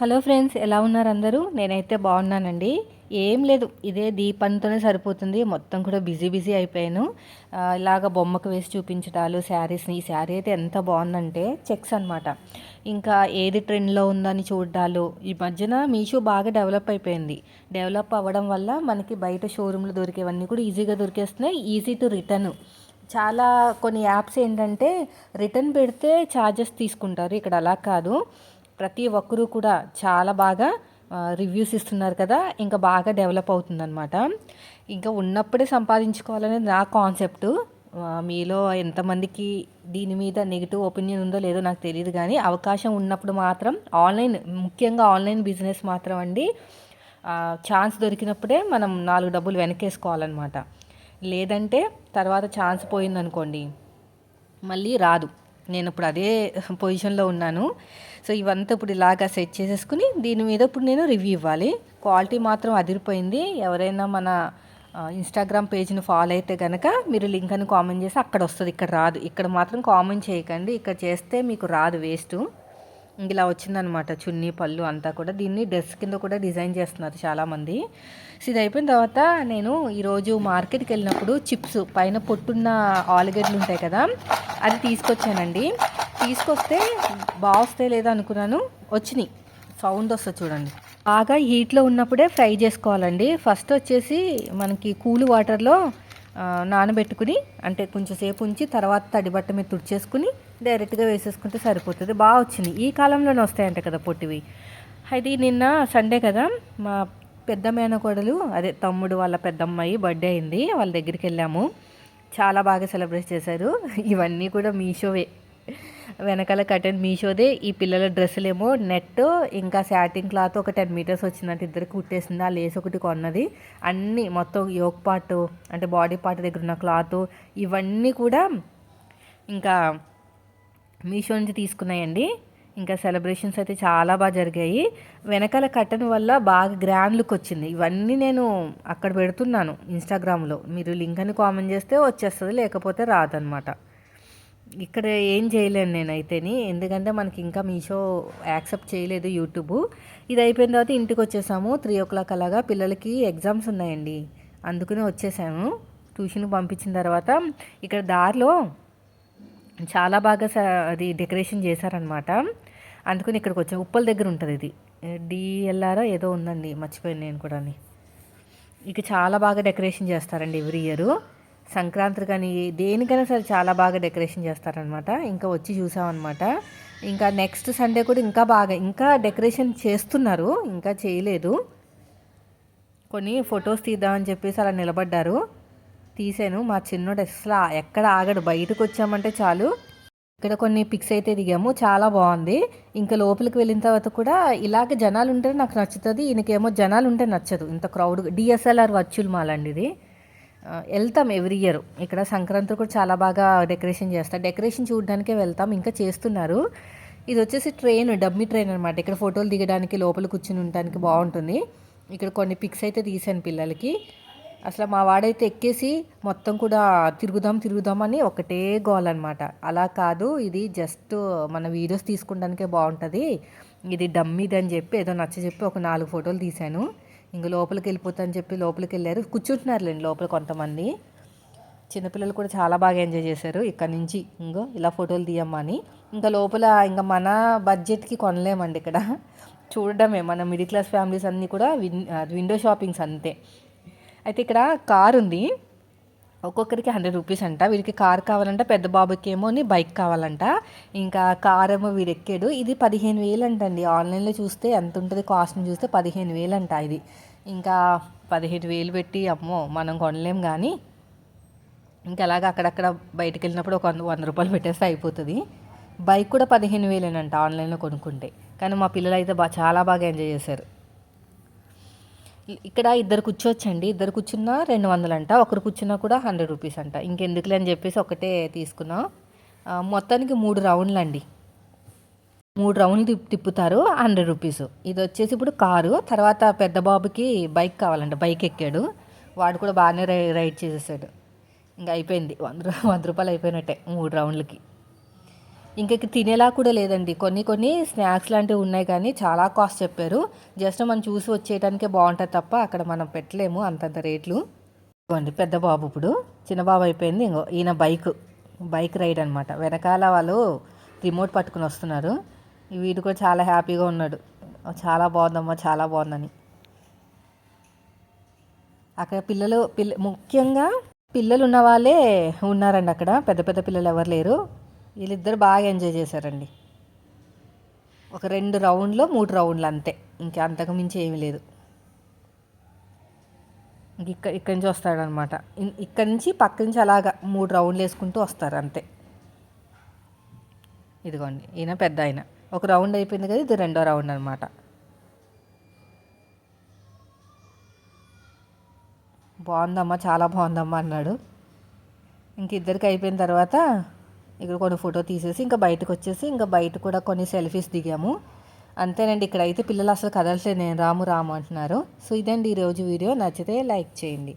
Hello friends ఎలా ఉన్నారు అందరూ? నేనైతే బాగున్నానండి. ఏం లేదు ఇదే దీపంతోనే సరిపోతుంది. మొత్తం కూడా బిజీ బిజీ అయిపోయాను. ఇలాగ బొమ్మకు వేసి చూపించడాలు శారీస్ని ఈ శారీ అయితే ఎంత బాగుందంటే చెక్స్ అనమాట ఇంకా ఏది ట్రెండ్లో ఉందని చూడాలు ఈ మధ్యన మీషో బాగా డెవలప్ అయిపోయింది. డెవలప్ అవ్వడం వల్ల మనకి బయట షోరూంలో దొరికేవన్నీ కూడా ఈజీగా దొరికేస్తున్నాయి ఈజీ టు రిటర్న్. చాలా కొన్ని యాప్స్ ఏంటంటే రిటర్న్ పెడితే ఛార్జెస్ తీసుకుంటారు. ఇక్కడ అలా కాదు. ప్రతి ఒక్కరూ కూడా చాలా బాగా రివ్యూస్ ఇస్తున్నారు కదా ఇంకా బాగా డెవలప్ అవుతుందన్నమాట. ఇంకా ఉన్నప్పుడే సంపాదించుకోవాలనేది నా కాన్సెప్ట్ మీలో ఎంతమందికి దీని మీద నెగిటివ్ ఒపీనియన్ ఉందో లేదో నాకు తెలియదు కానీ అవకాశం ఉన్నప్పుడు మాత్రం ఆన్లైన్ ముఖ్యంగా ఆన్లైన్ బిజినెస్ మాత్రం అండి ఛాన్స్ దొరికినప్పుడే మనం నాలుగు డబ్బులు వెనకేసుకోవాలన్నమాట. లేదంటే తర్వాత ఛాన్స్ పోయిందనుకోండి మళ్ళీ రాదు. నేను ఇప్పుడు అదే పొజిషన్లో ఉన్నాను. సో ఇవంతా ఇప్పుడు ఇలాగా సెట్ చేసేసుకుని దీని మీద ఇప్పుడు నేను రివ్యూ ఇవ్వాలి. క్వాలిటీ మాత్రం అదిరిపోయింది. ఎవరైనా మన ఇన్స్టాగ్రామ్ పేజ్ని ఫాలో అయితే కనుక మీరు లింక్ అని కామెంట్ చేసి అక్కడ వస్తుంది ఇక్కడ రాదు. ఇక్కడ మాత్రం కామెంట్ చేయకండి. ఇక్కడ చేస్తే మీకు రాదు వేస్ట్. ఇలా వచ్చిందనమాట చున్నీ పళ్ళు అంతా కూడా. దీన్ని డ్రెస్ కింద కూడా డిజైన్ చేస్తున్నారు చాలామంది. సో ఇది అయిపోయిన తర్వాత నేను ఈరోజు మార్కెట్కి వెళ్ళినప్పుడు చిప్స్ పైన పొట్టున్న ఆలుగడ్డలు ఉంటాయి కదా అది తీసుకొచ్చానండి. తీసుకొస్తే బాగొస్తాయి లేదా అనుకున్నాను. వచ్చినాయి. సౌండ్ వస్తుంది చూడండి. బాగా హీట్లో ఉన్నప్పుడే ఫ్రై చేసుకోవాలండి. ఫస్ట్ వచ్చేసి మనకి కూల్ వాటర్లో నానబెట్టుకుని అంటే కొంచెం సేపు ఉంచి తర్వాత తడి బట్ట మీద తుడిచేసుకుని డైరెక్ట్గా వేసేసుకుంటే సరిపోతుంది. బాగా వచ్చింది. ఈ కాలంలోనే వస్తాయంట కదా పొట్టివి. అయితే నిన్న సండే కదా మా పెద్ద మేనకోడలు అదే తమ్ముడు వాళ్ళ పెద్దమ్మాయి బర్త్డే అయింది. వాళ్ళ దగ్గరికి వెళ్ళాము. చాలా బాగా సెలబ్రేట్ చేశారు. ఇవన్నీ కూడా మీషోవే. వెనకాల కటన్ మీషోదే. ఈ పిల్లల డ్రెస్సులేమో నెట్ ఇంకా శాటింగ్ క్లాత్ ఒక టెన్ మీటర్స్ వచ్చిందంటే ఇద్దరు కుట్టేసింది. ఆ లేస్ ఒకటి కొన్నది. అన్నీ మొత్తం యోక్ పార్ట్ అంటే బాడీ పార్ట్ దగ్గర ఉన్న క్లాత్ ఇవన్నీ కూడా ఇంకా మీషో నుంచి తీసుకున్నాయండి. ఇంకా సెలబ్రేషన్స్ అయితే చాలా బాగా జరిగాయి. వెనకాల కట్టన్ వల్ల బాగా గ్రాండ్ లుక్ వచ్చింది. ఇవన్నీ నేను అక్కడ పెడుతున్నాను ఇన్స్టాగ్రామ్లో మీరు లింక్ అని కామెంట్ చేస్తే వచ్చేస్తుంది లేకపోతే రాదనమాట ఇక్కడ ఏం చేయలేను నేనైతేని. ఎందుకంటే మనకి ఇంకా మీషో యాక్సెప్ట్ చేయలేదు యూట్యూబ్. ఇది అయిపోయిన తర్వాత ఇంటికి వచ్చేసాము. త్రీ ఓ క్లాక్ అలాగా పిల్లలకి ఎగ్జామ్స్ ఉన్నాయండి. అందుకనే వచ్చేసాము. ట్యూషన్కి పంపించిన తర్వాత ఇక్కడ దారిలో చాలా బాగా స- అది డెకరేషన్ చేశారనమాట. అందుకని ఇక్కడికి వచ్చాము ఉప్పల దగ్గర ఉంటుంది ఇది. డిఎల్ఆర్ ఏదో ఉందండి. మర్చిపోయాను నేను కూడా ఇక చాలా బాగా డెకరేషన్ చేస్తారండి ఎవ్రీ ఇయర్. సంక్రాంతి కానీ దేనికైనా సరే చాలా బాగా డెకరేషన్ చేస్తారనమాట ఇంకా వచ్చి చూసామన్నమాట. ఇంకా నెక్స్ట్ సండే కూడా ఇంకా బాగా ఇంకా డెకరేషన్ చేస్తున్నారు ఇంకా చేయలేదు. కొన్ని ఫొటోస్ తీద్దామని చెప్పేసి అలా నిలబడ్డారు. తీసాను మా చిన్నోడు అసలు ఎక్కడ ఆగడు బయటకు వచ్చామంటే చాలు. ఇక్కడ కొన్ని పిక్స్ అయితే దిగాము చాలా బాగుంది. ఇంకా లోపలికి వెళ్ళిన తర్వాత కూడా ఇలాగ జనాలు ఉంటే నాకు నచ్చుతుంది ఈయనకేమో జనాలు ఉంటే నచ్చదు. ఇంత క్రౌడ్ డిఎస్ఎల్ఆర్ వర్చువల్ మాల్ అండి ఇది వెళ్తాం ఎవ్రీ ఇయర్. ఇక్కడ సంక్రాంతి కూడా చాలా బాగా డెకరేషన్ చేస్తారు. డెకరేషన్ చూడడానికే వెళ్తాం ఇంకా చేస్తున్నారు. ఇది వచ్చేసి ట్రైన్ డమ్మీ ట్రైన్ అనమాట ఇక్కడ ఫోటోలు దిగడానికి లోపల కూర్చుని ఉండడానికి బాగుంటుంది. ఇక్కడ కొన్ని పిక్స్ అయితే తీసాను పిల్లలకి. అసలు మా వాడైతే ఎక్కేసి మొత్తం కూడా తిరుగుదాం తిరుగుదాం అని ఒకటే గోల్ అనమాట అలా కాదు ఇది జస్ట్ మన వీడియోస్ తీసుకోవడానికే బాగుంటుంది. ఇది డమ్మీది అని చెప్పి ఏదో నచ్చ చెప్పి ఒక నాలుగు ఫోటోలు తీశాను. ఇంక లోపలికి వెళ్ళిపోతా అని చెప్పి లోపలికి వెళ్ళారు. కూర్చుంటున్నారులేండి లోపల కొంతమంది. చిన్నపిల్లలు కూడా చాలా బాగా ఎంజాయ్ చేశారు. ఇక్కడ నుంచి ఇంకో ఇలా ఫోటోలు తీయమ్మా అని. ఇంకా లోపల ఇంకా మన బడ్జెట్కి కొనలేమండి ఇక్కడ. చూడడమే మన మిడిల్ క్లాస్ ఫ్యామిలీస్ అన్నీ కూడా విన్ విండో షాపింగ్స్ అంతే. అయితే ఇక్కడ కార్ ఉంది ఒక్కొక్కరికి హండ్రెడ్ రూపీస్ అంట. వీరికి కార్ కావాలంట పెద్ద బాబుకేమో ఏమో బైక్ కావాలంట. ఇంకా కార్ ఏమో వీడు ఎక్కాడు ఇది పదిహేను వేలు అంటండి ఆన్లైన్లో చూస్తే ఎంత ఉంటుంది కాస్ట్ని చూస్తే పదిహేను వేలు అంట ఇది. ఇంకా పదిహేను వేలు పెట్టి అమ్మో మనం కొనలేం కానీ ఇంకా అలాగ అక్కడక్కడ బయటకు వెళ్ళినప్పుడు ఒక వంద వంద రూపాయలు పెట్టేస్తే అయిపోతుంది. బైక్ కూడా పదిహేను వేలేనంట ఆన్లైన్లో కొనుక్కుంటే. కానీ మా పిల్లలు అయితే బా చాలా బాగా ఎంజాయ్ చేశారు. ఇక్కడ ఇద్దరు కూర్చోవచ్చండి. ఇద్దరు కూర్చున్నా రెండు వందలు అంట ఒకరు కూర్చున్నా కూడా హండ్రెడ్ రూపీస్ అంట. ఇంకెందుకులే అని చెప్పేసి ఒకటే తీసుకున్నాం. మొత్తానికి మూడు రౌండ్లు అండి మూడు రౌండ్లు తిప్ తిప్పుతారు. Hundred rupees. ఇది వచ్చేసి ఇప్పుడు కారు. తర్వాత పెద్ద బాబుకి బైక్ కావాలంట. బైక్ ఎక్కాడు. వాడు కూడా బాగానే రై రైడ్ చేసేసాడు. ఇంకా అయిపోయింది. వంద వంద రూపాయలు అయిపోయినట్టే మూడు రౌండ్లకి. ఇంకా తినేలా కూడా లేదండి. కొన్ని కొన్ని స్నాక్స్ లాంటివి ఉన్నాయి కానీ చాలా కాస్ట్ చెప్పారు. జస్ట్ మనం చూసి వచ్చేయడానికే బాగుంటుంది తప్ప అక్కడ మనం పెట్టలేము అంతంత రేట్లు. ఇదిగోండి పెద్ద బాబు ఇప్పుడు. చిన్న బాబు అయిపోయింది. ఇంకో ఈయన బైక్ బైక్ రైడ్ అనమాట వెనకాల వాళ్ళు రిమోట్ పట్టుకుని వస్తున్నారు. వీడు కూడా చాలా హ్యాపీగా ఉన్నాడు. చాలా బాగుందమ్మా చాలా బాగుందని. అక్కడ పిల్లలు పిల్ల ముఖ్యంగా పిల్లలు ఉన్న వాళ్ళే ఉన్నారండి అక్కడ. పెద్ద పెద్ద పిల్లలు ఎవరు లేరు. వీళ్ళిద్దరు బాగా ఎంజాయ్ చేశారండి. ఒక రెండు రౌండ్లో మూడు రౌండ్లు అంతే. ఇంకా అంతకు మించి ఏమీ లేదు. ఇంక ఇక్కడ ఇక్కడి నుంచి వస్తాడనమాట ఇక్కడి నుంచి పక్క నుంచి అలాగా మూడు రౌండ్లు వేసుకుంటూ వస్తారు అంతే. ఇదిగోండి ఈయన పెద్ద ఆయన. ఒక రౌండ్ అయిపోయింది కదా ఇది రెండో రౌండ్ అనమాట బాగుందమ్మా చాలా బాగుందమ్మా అన్నాడు. ఇంక ఇద్దరికి అయిపోయిన తర్వాత ఇక్కడ కొన్ని ఫోటో తీసేసి ఇంకా బయటకు వచ్చేసి ఇంకా బయట కూడా కొన్ని సెల్ఫీస్ దిగాము. అంతేనండి ఇక్కడ అయితే పిల్లలు అసలు కదలట్లేదు. నేను రాము రాము అంటున్నారు. సో ఇదండి ఈరోజు వీడియో. నచ్చితే లైక్ చేయండి.